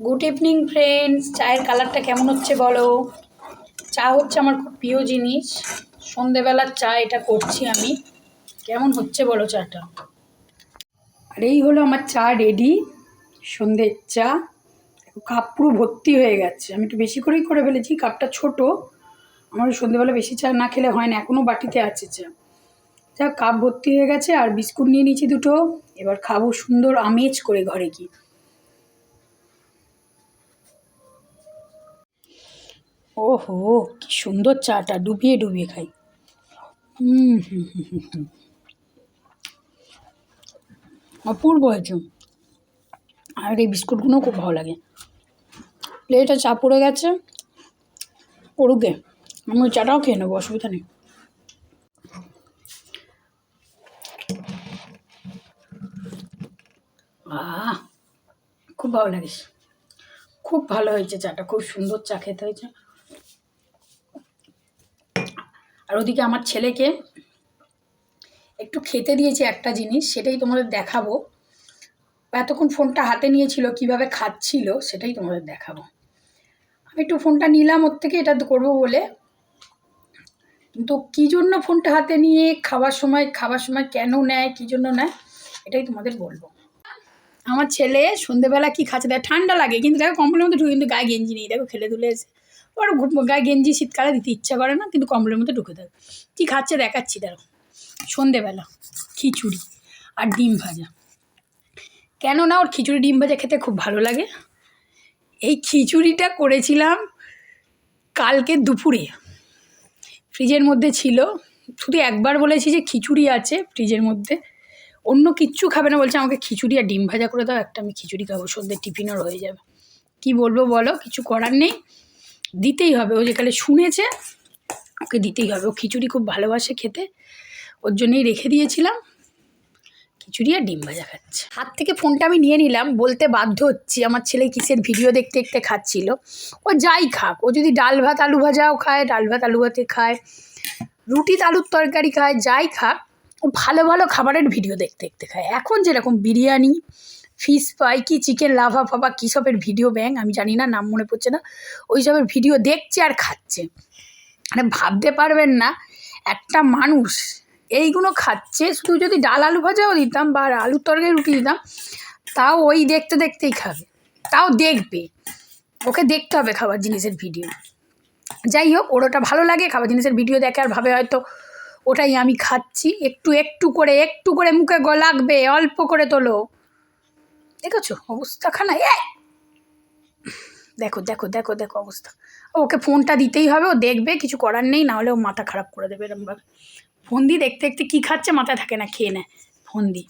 Good evening friends চায়ের কালারটা কেমন হচ্ছে বলো? চা হচ্ছে আমার খুব প্রিয় জিনিস। সন্ধেবেলার চা এটা করছি আমি। কেমন হচ্ছে বলো চাটা? আর এই হলো আমার চা রেডি সন্ধ্যের চা। কাপ পুরো ভর্তি হয়ে গেছে। আমি একটু বেশি করেই করে ফেলেছি, কাপটা ছোট। আমার সন্ধ্যেবেলা বেশি চা না খেলে হয় না এখনও বাটিতে আছে চা। যা কাপ ভর্তি হয়ে গেছে, আর বিস্কুট নিয়ে নিয়েছি দুটো। এবার খাব সুন্দর আমেজ করে ঘরে কি ওহো, কি সুন্দর চাটা, ডুবিয়ে ডুবিয়ে খাই। হুম হুম হুম হুম। অপূর্ব হয়েছে। আর এই বিস্কুটগুলো খুব ভালো লাগে। প্লেটে চা পড়ে গেছে, পড়ুকে আমি ওই চাটাও খেয়ে নেব, অসুবিধা নেই। আহ, খুব ভালো লাগিস। খুব ভালো হয়েছে চাটা, খুব সুন্দর চা খেতে হয়েছে। আর ওদিকে আমার ছেলেকে একটু খেতে দিয়েছি একটা জিনিস, সেটাই তোমাদের দেখাবো। এতক্ষণ ফোনটা হাতে নিয়েছিল, কীভাবে খাচ্ছিল, সেটাই তোমাদের দেখাবো। আমি একটু ফোনটা নিলাম ওর থেকে, এটা করব বলে। কিন্তু কী জন্য ফোনটা হাতে নিয়ে খাওয়ার সময় খাবার সময় কেন নেয়, কী জন্য নেয়, এটাই তোমাদের বলব। আমার ছেলে সন্ধেবেলা কি খাচ্ছে? দেয় ঠান্ডা লাগে, কিন্তু দেখো কম্বলের মধ্যে ঢুকে কিন্তু গায়ে গেঞ্জি নেই, দেখো খেলে দুলে এসে। ওর গায়ে গেঞ্জি শীতকালে দিতে ইচ্ছা করে না, কিন্তু কম্বলের মধ্যে ঢুকে দেয়। কী খাচ্ছে দেখাচ্ছি, দেখো। সন্ধেবেলা, খিচুড়ি আর ডিম ভাজা। কেন না ওর খিচুড়ি, ডিম ভাজা খেতে খুব ভালো লাগে। এই খিচুড়িটা করেছিলাম কালকে দুপুরে। ফ্রিজের মধ্যে ছিল। শুধু একবার বলেছি যে খিচুড়ি আছে ফ্রিজের মধ্যে। অন্য কিচ্ছু খাবে না, বলছে আমাকে খিচুড়ি আর ডিম ভাজা করে দাও, একটা আমি খিচুড়ি খাব সন্ধ্যে টিফিনও হয়ে যাবে। কি বলব বলো, কিছু করার নেই। দিতেই হবে। ও যেখানে শুনেছে, ওকে দিতেই হবে। ও খিচুড়ি খুব ভালোবাসে খেতে। ওর জন্যই রেখে দিয়েছিলাম। খিচুড়ি আর ডিম ভাজা খাচ্ছে। হাত থেকে ফোনটা আমি নিয়ে নিলাম। বলতে বাধ্য হচ্ছি। আমার ছেলে কিসের ভিডিও দেখতে দেখতে খাচ্ছিল। ও যাই খাক। ও যদি ডাল ভাত, আলু ভাজাও খায়, ডাল ভাত, আলু ভাতে খায়, রুটি, আলুর তরকারি খায়, যাই খাক, ও ভালো ভালো খাবারের ভিডিও দেখতে দেখতে খায়। এখন যেরকম বিরিয়ানি ফিশ ফ্রাই কি চিকেন লাভা ফাভা কী সবের ভিডিও ব্যাং আমি জানি না, নাম মনে পড়ছে না। ওই সবের ভিডিও দেখছে আর খাচ্ছে। মানে ভাবতে পারবেন না, একটা মানুষ এইগুলো খাচ্ছে, শুধু যদি ডাল আলু ভাজাও দিতাম বা আলুর তরকারি রুটি দিতাম, তাও ওই দেখতে দেখতেই খাবে। তাও দেখবে। ওকে দেখতে হবে খাবার জিনিসের ভিডিও যাই হোক, ওর ওটা ভালো লাগে, খাবার জিনিসের ভিডিও দেখে আর ভাবে হয়তো ওটাই আমি খাচ্ছি। একটু একটু করে একটু করে মুখে লাগবে অল্প করে তোলো। দেখেছ? অবস্থাখানা এ দেখো দেখো দেখো দেখো অবস্থা। ওকে ফোনটা দিতেই হবে, ও দেখবে, কিছু করার নেই নাহলে ও মাথা খারাপ করে দেবে এরমভাবে ফোন দিয়ে দেখতে দেখতে কী খাচ্ছে, মাথায় থাকে না, খেয়ে নেয় ফোন দিয়ে